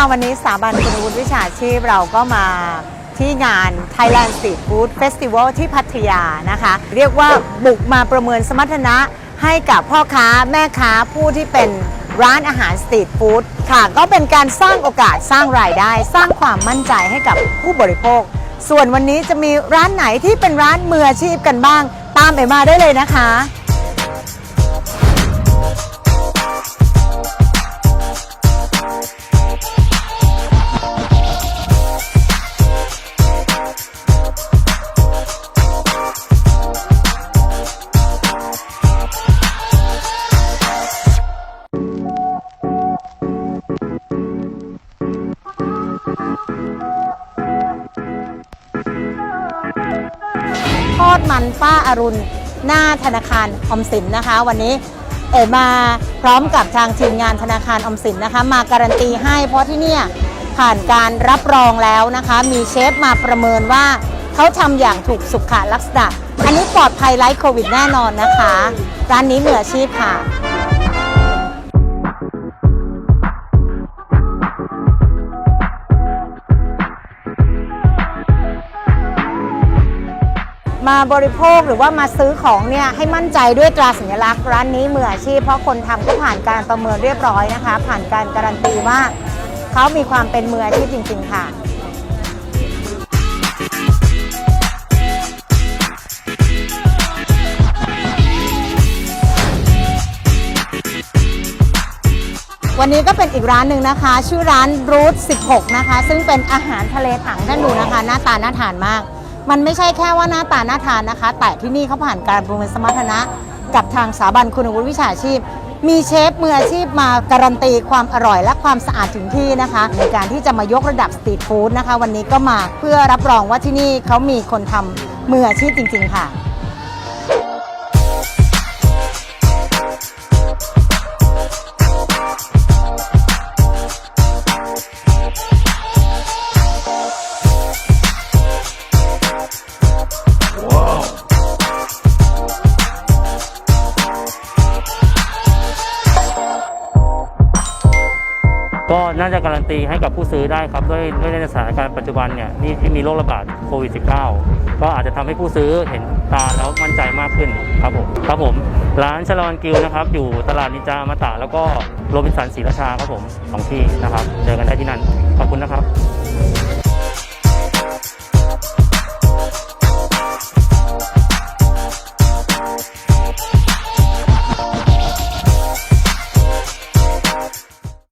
ค่ะวันนี้สถาบันคุณวุฒิวิชาชีพเราก็มาที่งาน Thailand Street Food Festival ที่พัทยานะคะ เรียกว่าบุกมาประเมินสมรรถนะให้กับพ่อค้าแม่ค้าผู้ที่เป็นร้านอาหารสตรีทฟู้ดค่ะ ก็เป็นการสร้างโอกาสสร้างรายได้ สร้างความมั่นใจให้กับผู้บริโภค ส่วนวันนี้จะมีร้านไหนที่เป็นร้านมืออาชีพกันบ้าง ตามเอมาได้เลยนะคะ ทอดมันป้าอารุณ หน้าธนาคารออมสินนะคะ วันนี้เอ๋มาพร้อมกับทางทีมงานธนาคารออมสินนะคะ มาการันตีให้เพราะที่เนี่ยผ่านการรับรองแล้วนะคะ มีเชฟมาประเมินว่าเขาทำอย่างถูกสุขลักษณะ อันนี้ปลอดภัยไร้โควิดแน่นอนนะคะ ร้านนี้มืออาชีพค่ะ มาบริโภคหรือว่ามาซื้อของเนี่ยให้มั่นใจด้วยตราสัญลักษณ์ร้านนี้มืออาชีพเพราะคนทำก็ผ่านการประเมินเรียบร้อยนะคะ ผ่านการการันตีว่าเขามีความเป็นมืออาชีพจริง ๆ ค่ะวันนี้ก็เป็นอีกร้านหนึ่งนะคะ ชื่อร้านรูท16 นะคะ ซึ่งเป็นอาหารทะเลถังท่านดูนะคะ หน้าตาน่าทานมาก มันไม่ใช่แค่ว่าหน้าตาน่าทานนะคะ แต่ที่นี่เขาผ่านการประเมินสมรรถนะ กับทางสถาบันคุณวุฒิวิชาชีพ มีเชฟมืออาชีพมาการันตีความอร่อยและความสะอาดถึงที่นะคะ ในการที่จะมายกระดับสตรีทฟู้ดนะคะ วันนี้ก็มาเพื่อรับรองว่าที่นี่เขามีคนทำมืออาชีพจริง ๆ ค่ะ ก็น่าจะการันตีให้กับผู้ซื้อได้ครับด้วยด้วยในสถานการณ์ปัจจุบันเนี่ยนี่ที่มีโรคระบาดโควิด -19 ก็อาจจะทำให้ผู้ซื้อเห็นตาแล้วมั่นใจมากขึ้นครับผมครับผมร้านชลอนกิวนะครับ อยู่ตลาดนิจามาตะแล้วก็โรบินสันศรีราชาครับผมสองที่นะครับ เจอกันได้ที่นั่นขอบคุณนะครับ